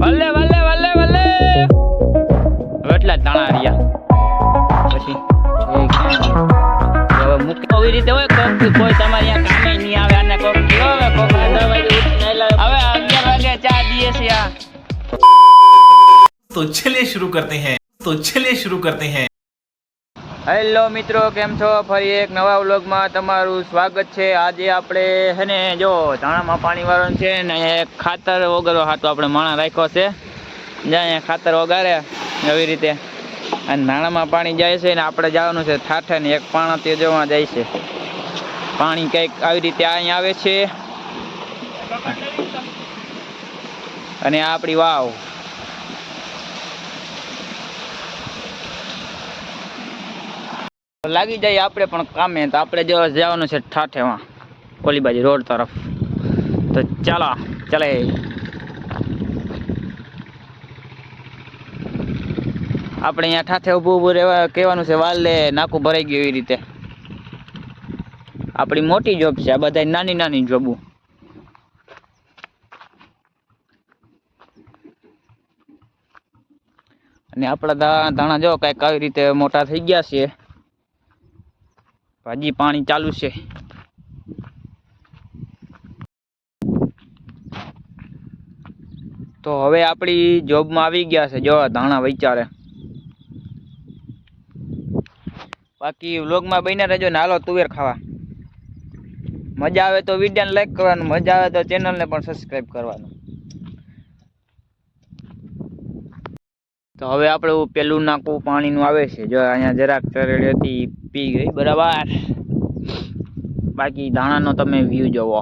વલ્લે વલ્લે વલ્લે વલ્લે હવે એટલા જ દાણા રહ્યા પછી એ ક્યાં ગયા? હવે મૂકી આવી રીતે હોય કોક કોઈ તમારે અહીંયા કામે નહીં આવે અને કોક કયો હવે કોક દસ વાગે ઉઠીને આયલા હોય. હવે અગિયાર વાગે ચા દઈએ છીએ આ तो चलिए शुरू करते हैं तो चलिए शुरू करते हैं હેલો મિત્રો, કેમ છો? ફરી એક નવા વ્લોગમાં તમારું સ્વાગત છે. આજે આપણે છે ને, જો, ધાણામાં પાણી વાળવાનું છે ને ખાતર વગરનો હાથો આપણે માણા રાખ્યો છે. જ્યાં ખાતર વગાડે એવી રીતે. અને ધાણામાં પાણી જાય છે ને, આપણે જવાનું છે ઠાઠે ને એક પાણા તે જોવા જાય છે. પાણી કંઈક આવી રીતે અહીંયા આવે છે. અને આપણી વાવ. લાગી જાય આપણે પણ કામે. તો આપણે જો જવાનું છે ઠાઠેમાં ઓલી બાજુ રોડ તરફ. તો ચાલો, ચાલે. આપણે અહીંયા ઠાઠે ઊભું ઊભું રહેવા કહેવાનું છે, વાલે નાકું ભરાઈ ગયું એવી રીતે. આપણી મોટી જોબ છે, આ બધા નાની નાની જોબું અને આપણા ધાણા જો કંઈક આવી રીતે મોટા થઈ ગયા છે હજી પાણી ચાલુ છે. તો હવે આપણી જોબમાં આવી ગયા છે. જો, ધાણા વિચારે. બાકી વ્લોગમાં બન્યા રહેજો ને હાલો તુવેર ખાવા. મજા આવે તો વિડીયોને લાઈક કરવાનું, મજા આવે તો ચેનલને પણ સબસ્ક્રાઈબ કરવાનું. તો હવે આપણે પેલું નાકું પાણીનું આવે છે. જો અહીંયા જરાક ચરેડી હતી, પી ગઈ. બરાબર. બાકી ધાણાનો તમે વ્યૂ જોવો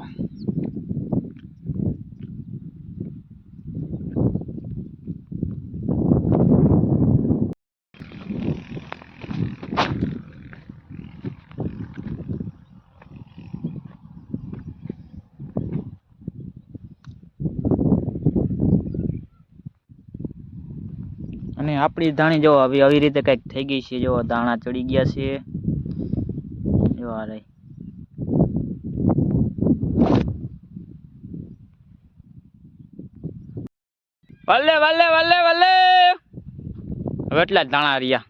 અને આપણી ધાણી જો હવે આવી રીતે કંઈક થઈ ગઈ છે, જો દાણા ચડી ગયા છે. જો આ રહી. વલ્લે વલ્લે વલ્લે વલ્લે! હવે એટલા દાણા રહ્યા.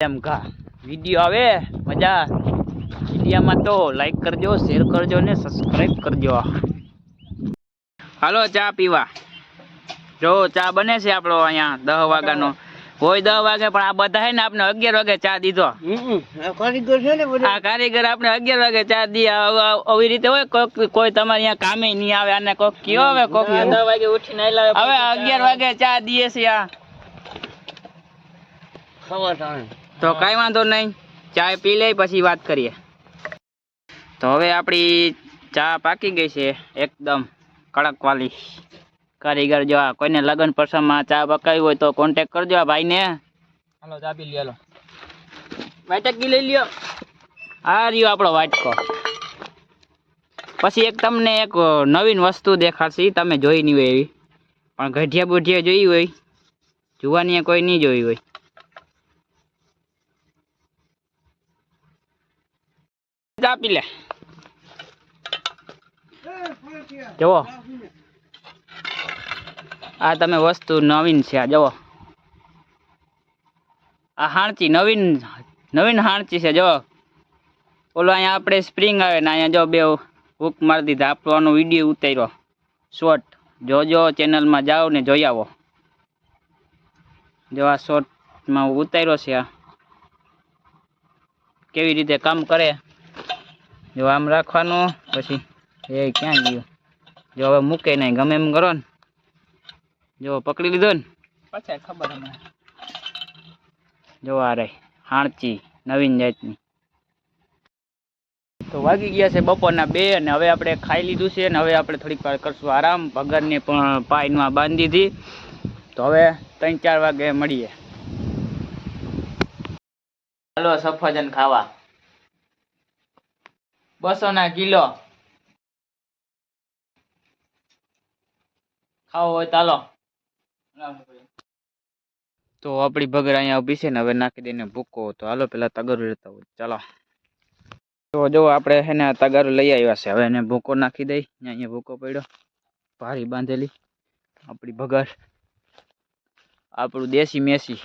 એમ કા, વીડિયો આવે? મજા? વિડીયામાં તો લાઈક કરજો શેર કરજો ને સબસ્ક્રાઈબ કરજો. હાલો ચા પીવા. જો ચા બને છે આપણો અહીંયા દસ વાગ્યાનો. કોઈ દસ વાગે પણ આ બધા હે ને આપણે અગિયાર વાગે ચા દીધો. આ કારીગર આપણે અગિયાર વાગે ચા દી. આવી રીતે હોય કોઈ તમારે અહીંયા કામે નહીં આવે અને કોક કયો હવે કોક દસ વાગે ઉઠીને હવે અગિયાર વાગે ચા દીએ છે આ. તો કઈ વાંધો નહીં. ચા પી લઈ પછી વાત કરીએ. તો હવે આપણી ચા પાકી ગઈ છે એકદમ. કડક વાલી કારીગર જો આ કોઈને લગ્ન પ્રસંગમાં ચા પકાવી હોય તો કોન્ટેક કરજો આ ભાઈને. હાલો ચા પી લ્યો વાટકી લઈ લ્યો. આ રહ્યો આપણો વાટકો. પછી એક તમને એક નવીન વસ્તુ દેખાડશે તમે જોઈ નહીં હોય એવી. પણ ગઢિયા બુઢિયા જોઈ હોય જોવાની કોઈ નહીં જોઈ હોય. ચા પી લે. જુઓ. આ તમે વસ્તુ નવીન છે, આ જુઓ. આ હાણચી નવીન નવીન હાણચી છે, જુઓ. ઓલો અહીંયા આપણે સ્પ્રિંગ આવે ને અહીંયા જો બે હુક મારી દીધા. આપણો વીડિયો ઉતાર્યો. શોર્ટ જોજો ચેનલમાં જાઓ ને જોઈ આવો. જો આ શોર્ટમાં ઉતાર્યો છે આ. કેવી રીતે કામ કરે? જો આમ રાખવાનું, પછી એ ક્યાં ગયું? જો હવે મૂકે નહીં ગમે એમ કરો ને. જો પકડી લીધો ને. પછી ખબર જો આ રહી હાણચી નવીન જાતની. તો વાગી ગયા છે બપોરના બે અને હવે આપણે ખાઈ લીધું છે ને હવે આપણે થોડીક વાર કરશું આરામ. ભગનને પણ પાઇનમાં બાંધી દીધી. તો હવે ત્રણ ચાર વાગે મળીએ. ચાલો સફરજન ખાવા. બસો ના કિલો. ખાવો હોય ચાલો તો આપણી ભગર અહીંયા ઊભી છે ને હવે નાખી દઈને ભૂકો તો હાલો પેલા તગર રહેતા હોય. ચાલો. તો જો આપણે છે ને આ તગારું લઈ આવ્યા છે હવે એને ભૂકો નાખી દઈ. અહીંયા ભૂકો પડ્યો. ભારી બાંધેલી. આપણી ભગર. આપણું દેશી મેસી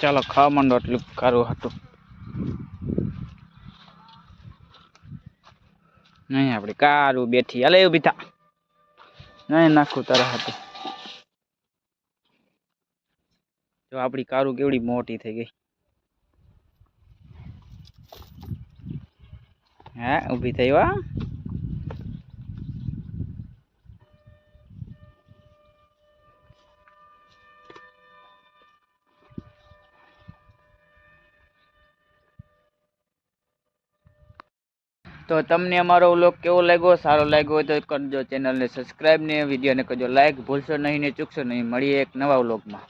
ચાલો ખાવા માંડો એટલું કારું હતું. નહીં, આપણે કારું બેઠી. અલે ઊભી થા નહીં, નાખું તારા હાથે. જો આપણી કારું કેવડી મોટી થઈ ગઈ. હા, ઊભી થઈ વા તો તમને અમારો વ્લોગ કેવો લાગ્યો? સારો લાગ્યો હોય તો કરજો ચેનલને સબસ્ક્રાઈબ ને વિડીયોને કરજો. લાઈક ભૂલશો નહીં ને ચૂકશો નહીં. મળીએ એક નવા વ્લોગમાં.